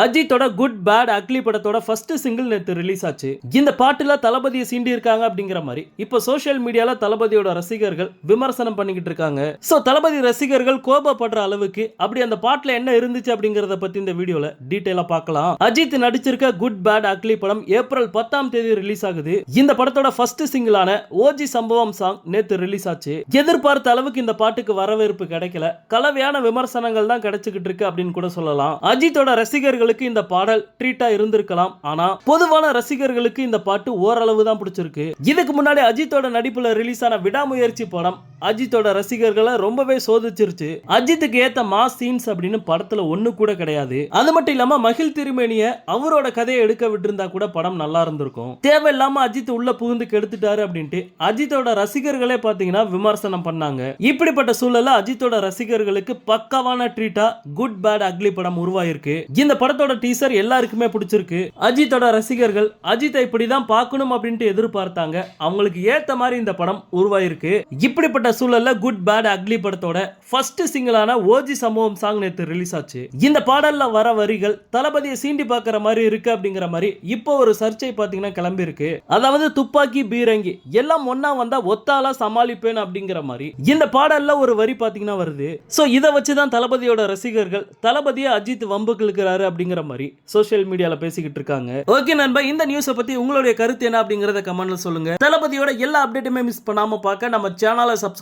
அஜித்தோட good bad ugly படத்தோட first single நேத்து ரிலீஸ் ஆச்சு. இந்த பாட்டுல தளபதியை சீண்டி இருக்காங்க அப்படிங்கிற மாதிரி. இப்போ சோஷியல் மீடியால தளபதியோட ரசிகர்கள் விமர்சனம் பண்ணிக்கிட்டு இருக்காங்க. சோ தளபதி ரசிகர்கள் கோபப்படுற அளவுக்கு அப்படி அந்த பாட்டுல என்ன இருந்துச்சு அப்படிங்கறத பத்தி இந்த வீடியோல டீட்டெயிலா பார்க்கலாம். அஜித் நடிச்சிருக்க குட் பேட் அக்லி படம் ஏப்ரல் பத்தாம் தேதி ரிலீஸ் ஆகுது. இந்த படத்தோட ஃபர்ஸ்ட் சிங்கிளான ஓஜி சம்பவம் சாங் நேத்து ரிலீஸ் ஆச்சு. எதிர்பார்த்த அளவுக்கு இந்த பாட்டுக்கு வரவேற்பு கிடைக்கல. கலவையான விமர்சனங்கள் தான் கிடைச்சுக்கிட்டு இருக்கு அப்படின்னு கூட சொல்லலாம். அஜித்தோட ரசிகர்கள் ரசிகர்களுக்கு இந்த பாடல் ட்ரீட்டா இருந்திருக்கலாம். ஆனா பொதுவான ரசிகர்களுக்கு இந்த பாட்டு ஓரளவு தான் பிடிச்சிருக்கு. இதுக்கு முன்னாடி அஜித்தோட நடிப்புல ரிலீஸ் ஆன விடாமுயற்சி படம் அஜித்தோட ரசிகர்களை ரொம்பவே சோதிச்சிருச்சு. அஜித்துக்கு ஏத்த மாஸ் சீன்ஸ் அப்படின்னு படத்துல ஒண்ணு கூட கிடையாது. அது மட்டும் இல்லாம மகிழ் திருமேனிய அவரோட கதையை எடுக்க விட்டுருந்தா கூட படம் நல்லா இருந்திருக்கும். தேவையில்லாம அஜித் உள்ள புகுந்து கெடுத்துட்டாரு அப்படின்ட்டு அஜித்தோட ரசிகர்களே பாத்தீங்கன்னா விமர்சனம் பண்ணாங்க. இப்படிப்பட்ட சூழல்ல அஜித்தோட ரசிகர்களுக்கு பக்காவான ட்ரீட்டா குட் பேட் அக்லி படம் உருவாயிருக்கு. இந்த படத்தோட டீசர் எல்லாருக்குமே பிடிச்சிருக்கு. அஜித்தோட ரசிகர்கள் அஜித்தை இப்படிதான் பார்க்கணும் அப்படின்ட்டு எதிர்பார்த்தாங்க. அவங்களுக்கு ஏத்த மாதிரி இந்த படம் உருவாயிருக்கு. இப்படிப்பட்ட சூழலில் குட் பேட் அக்லி படத்தோட ஃபர்ஸ்ட் சிங்கிளான ஓஜி சம்பவம் சாங் நேற்று ரிலீஸ் ஆச்சு. இந்த பாடல்ல வர வரிகள் தளபதியை சீண்டி பார்க்குற மாதிரி இருக்கு அப்படிங்கிற மாதிரி இப்போ ஒரு சர்ச்சை பாத்தீங்கன்னா கிளம்பி இருக்கு. அதாவது துப்பாக்கி பீரங்கி எல்லாம் ஒன்னா வந்தா ஒத்தாலா சமாளிப்பேன் அப்படிங்கிற மாதிரி இந்த பாடல்ல ஒரு வரி பாத்தீங்கன்னா வருது. சோ இதை வச்சு தான் தளபதியோட ரசிகர்கள் தளபதியை அஜித் வம்புக்கு இழுக்கிறாரு அப்படிங்கிற மாதிரி சோசியல் மீடியால பேசிக்கிட்டு இருக்காங்க. ஓகே நண்பா இந்த நியூஸை பத்தி உங்களுடைய கருத்து என்ன அப்படிங்கறத கமெண்ட்ல சொல்லுங்க. தளபதியோட எல்லா அப்டேட்டுமே மிஸ் பண்ணாம பார்க்க நம்ம சேனலை சப்ஸ்கிரைப்